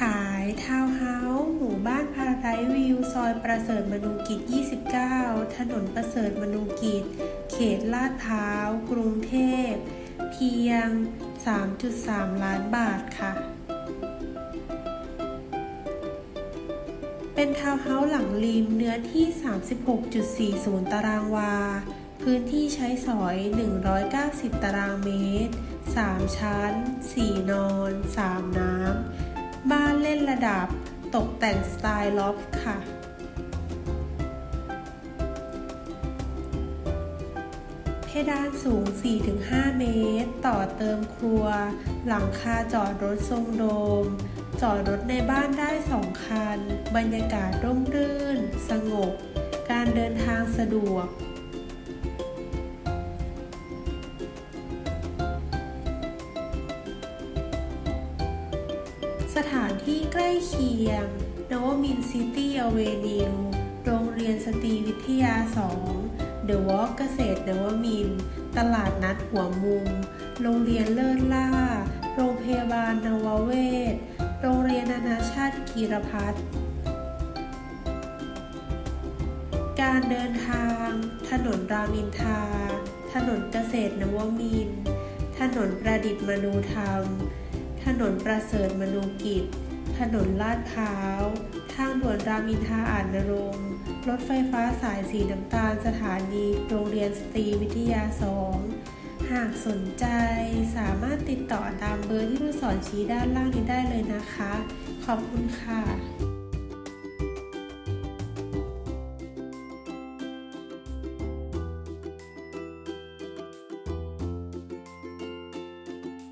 ขายทาวน์เฮาส์หมู่บ้านพาราไดวิว ซอยประเสริฐมนูกิจ 29 ถนนประเสริฐมนูกิจ เขตลาดพร้าว กรุงเทพ เพียง 3.3 ล้านบาทค่ะ เป็นทาวน์เฮาส์หลังริมเนื้อที่ 36.40 ตารางวา พื้นที่ใช้สอย 190 ตารางเมตร 3 ชั้น 4 นอน 3 น้ำบ้านเล่น ระดับตกแต่งสไตล์ล็อฟต์ค่ะ เพดานสูง 4-5 เมตร ต่อเติมครัว หลังคาจอดรถทรงโดม จอดรถในบ้านได้ 2 คัน บรรยากาศร่มรื่น สงบ การเดินทางสะดวก สถานที่ใกล้เคียงนวมินซิตี้อเวนิวโรงเรียนสตรีวิทยา 2 เดอะวอล์กเกษตรนวมิน ตลาดนัดหัวมุม โรงเรียนเลิศล่า โรงพยาบาลนวเวศ โรงเรียนนานาชาติกีรพัฒน์การเดินทาง ถนนรามินทา ถนนเกษตรนวมิน ถนนประดิษฐ์มนูธรรม นนประเสริฐมนูกิจ ถนนลาดพร้าว ทางด่วนรามอินทราอ่านนรงค์รถไฟฟ้าสายสีน้ำตาลสถานีโรงเรียนสตรีวิทยา 2 หากสนใจสามารถติดต่อตามเบอร์ที่ลูกศรชี้ด้านล่างนี้ได้เลยนะคะ ขอบคุณค่ะ